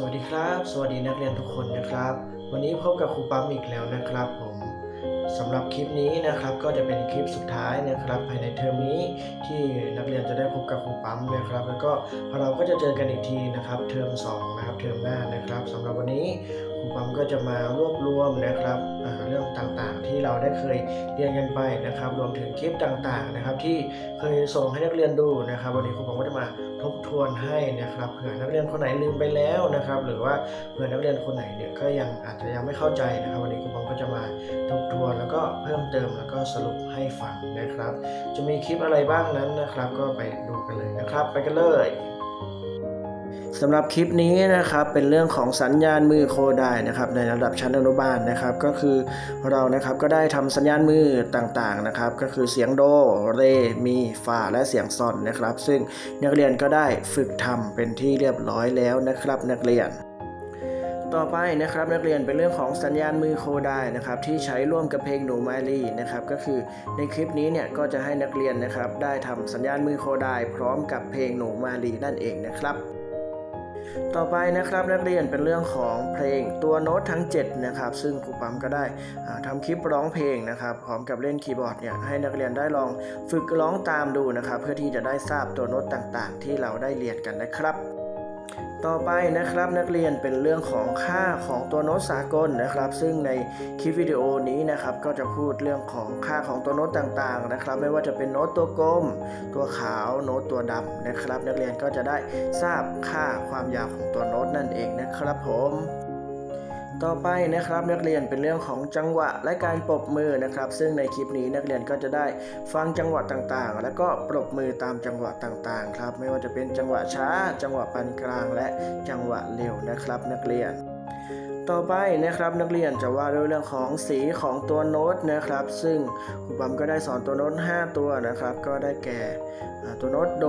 สวัสดีครับ สวัสดีนักเรียนทุกคนนะครับ วันนี้พบกับครูปั๊มอีกแล้วนะครับผม สำหรับคลิปนี้นะครับก็จะเป็นคลิปสุดท้ายนะครับภายในเทอมนี้ที่นักเรียนจะได้พบกับครูปั๊มนะครับ แล้วก็เราก็จะเจอกันอีกทีนะครับเทอม2นะครับเทอมหน้านะครับสำหรับวันนี้ครูปั๊มก็จะมารวบรวมนะครับเรื่องต่างๆ ที่เราได้เคยเรียนกันไปนะครับ รวมถึงคลิปต่างๆนะครับ ที่เคยส่งให้นักเรียนดูนะครับ วันนี้ครูปั๊มก็จะมาทบทวนให้นะครับเผื่อนักเรียนคนไหนลืมไปแล้วนะครับ หรือว่าเผื่อนักเรียนคนไหนเนี่ยก็ยังอาจจะยังไม่เข้าใจนะครับ วันนี้ครูปองก็จะมาทบทวนแล้วก็เพิ่มเติมแล้วก็สรุปให้ฟังนะครับ จะมีคลิปอะไรบ้างนั้นนะครับ ก็ไปดูกันเลยนะครับ ไปกันเลยสำหรับคลิปนี้นะครับเป็นเรื่องของสัญญาณมือโคไดนะครับในระดับชั้นอนุบาลนะครับ ก็คือเรานะครับก็ได้ทำสัญญาณมือต่างๆนะครับ ก็คือเสียงโดเรมีฟาและเสียงซอนนะครับ ซึ่งนักเรียนก็ได้ฝึกทำเป็นที่เรียบร้อยแล้วนะครับนักเรียน ต่อไปนะครับนักเรียนเป็นเรื่องของสัญญาณมือโคไดนะครับที่ใช้ร่วมกับเพลงหนูไมลี่นะครับก็คือในคลิปนี้เนี่ยก็จะให้นักเรียนนะครับได้ทำสัญญาณมือโคไดพร้อมกับเพลงหนูมาลีนั่นเองนะครับ ต่อไปนะครับนักเรียนเป็นเรื่องของเพลงตัวโน้ตทั้ง7นะครับซึ่งครูปั๊มก็ได้อ่าทำคลิปร้องเพลงนะครับพร้อมกับเล่นคีย์บอร์ดเนี่ยให้นักเรียนได้ลองฝึกร้องตามดูนะครับเพื่อที่จะได้ทราบตัวโน้ตต่างๆ ที่เราได้เรียนกันนะครับ ต่อไปนะครับนักเรียนเป็นเรื่องของค่าของตัวโน้ตสากลนะครับ ซึ่งในคลิปวิดีโอนี้นะครับก็จะพูดเรื่องของค่าของตัวโน้ตต่างๆนะครับ ไม่ว่าจะเป็นโน้ตตัวกลม ตัวขาวโน้ตตัวดำนะครับ นักเรียนก็จะได้ทราบค่าความยาวของตัวโน้ตนั่นเองนะครับผม ต่อไปนะครับนักเรียนเป็นเรื่องของจังหวะและการปรบมือนะครับ ซึ่งในคลิปนี้นักเรียนก็จะได้ฟังจังหวะต่างๆ แล้วก็ปรบมือตามจังหวะต่างๆ ครับ ไม่ว่าจะเป็นจังหวะช้า จังหวะปานกลาง และจังหวะเร็วนะครับ นักเรียน ต่อไปนะครับนักเรียนจะว่าด้วยเรื่องของสีของตัวโน้ตนะครับ ซึ่งครูปั๊มก็ได้สอนตัวโน้ต 5 ตัวนะครับ ก็ได้แก่ตัวโน้ตโด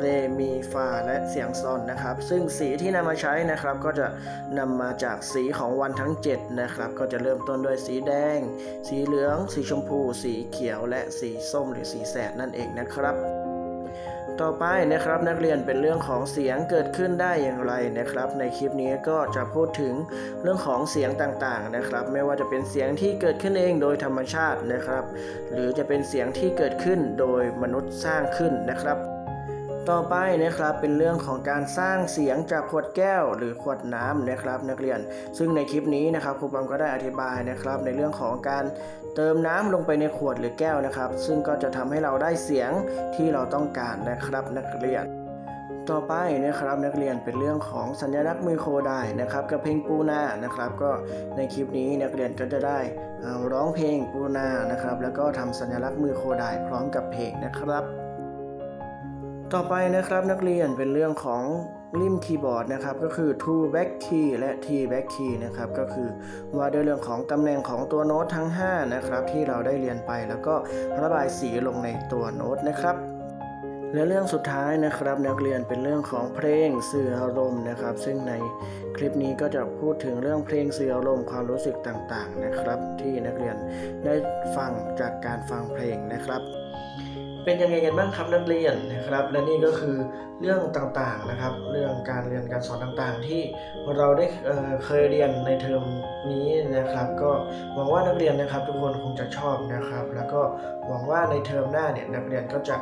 เร มี ฟา และเสียงซอนนะครับ ซึ่งสีที่นำมาใช้นะครับ ก็จะนำมาจากสีของวันทั้ง 7 นะครับ ก็จะเริ่มต้นด้วยสีแดง สีเหลือง สีชมพู สีเขียว และสีส้มหรือสีแสดนั่นเองนะครับ ต่อไปนะครับนักเรียนเป็นเรื่องของเสียงเกิดขึ้นได้อย่างไรนะครับ ในคลิปนี้ก็จะพูดถึงเรื่องของเสียงต่างๆนะครับ ไม่ว่าจะเป็นเสียงที่เกิดขึ้นเองโดยธรรมชาตินะครับ หรือจะเป็นเสียงที่เกิดขึ้นโดยมนุษย์สร้างขึ้นนะครับ ต่อไปนะครับเป็นเรื่องของการสร้างเสียงจากขวดแก้ว หรือขวดน้ำนะครับ นักเรียน ซึ่งในคลิปนี้นะครับครูปัมก็ได้อธิบายนะครับ ในเรื่องของการเติมน้ำลงไปในขวดหรือแก้วนะครับ ซึ่งก็จะทำให้เราได้เสียงที่เราต้องการนะครับ นักเรียน ต่อไปนะครับนักเรียนเป็นเรื่องของสัญลักษณ์มือโคได้นะครับกับเพลงปูนานะครับ ก็ในคลิปนี้นักเรียนก็จะได้ร้องเพลงปูนานะครับ แล้วก็ทำสัญลักษณ์มือโคได้พร้อมกับเพลงนะครับ ต่อไปนะครับนักเรียนเป็นเรื่องของริมคีย์บอร์ดนะครับก็คือ to back key และ t back key นะครับก็คือว่าด้วยเรื่องของตำแหน่งของตัวโน้ตทั้ง 5 นะครับที่เราได้เรียนไปแล้วก็ระบายสีลงในตัวโน้ตนะครับและเรื่องสุดท้ายนะครับนักเรียนเป็นเรื่องของเพลงสื่ออารมณ์นะครับ ซึ่งในคลิปนี้ก็จะพูดถึงเรื่องเพลงสื่ออารมณ์ความรู้สึกต่างๆนะครับ ที่นักเรียนได้ฟังจากการฟังเพลงนะครับ เป็นยังไงกันบ้างครับนักเรียนนะครับ และนี่ก็คือเรื่องต่างๆนะครับ เรื่องการเรียนการสอนต่างๆ ที่เราได้เเคยเรียนในเทอมนี้นะครับ ก็หวังว่านักเรียนนะครับทุกคนคงจะชอบนะครับ แล้วก็หวังว่าในเทอมหน้าเนี่ยนักเรียนก็จะ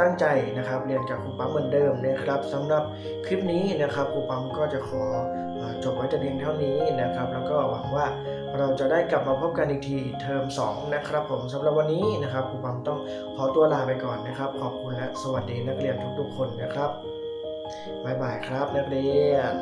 ตั้งใจนะครับ เรียนกับครูปั๊มเหมือนเดิมนะครับสำหรับคลิปนี้นะครับครูปั๊มก็จะขอจบไว้แต่เพียงเท่านี้นะครับ แล้วก็หวังว่าเราจะได้กลับมาพบกันอีกทีเทอม2นะครับผมสำหรับวันนี้นะครับครูปั๊มต้องขอตัวลาไปก่อนนะครับ ขอบคุณและสวัสดีนักเรียนทุกๆคนนะครับบ๊ายบายครับนักเรียน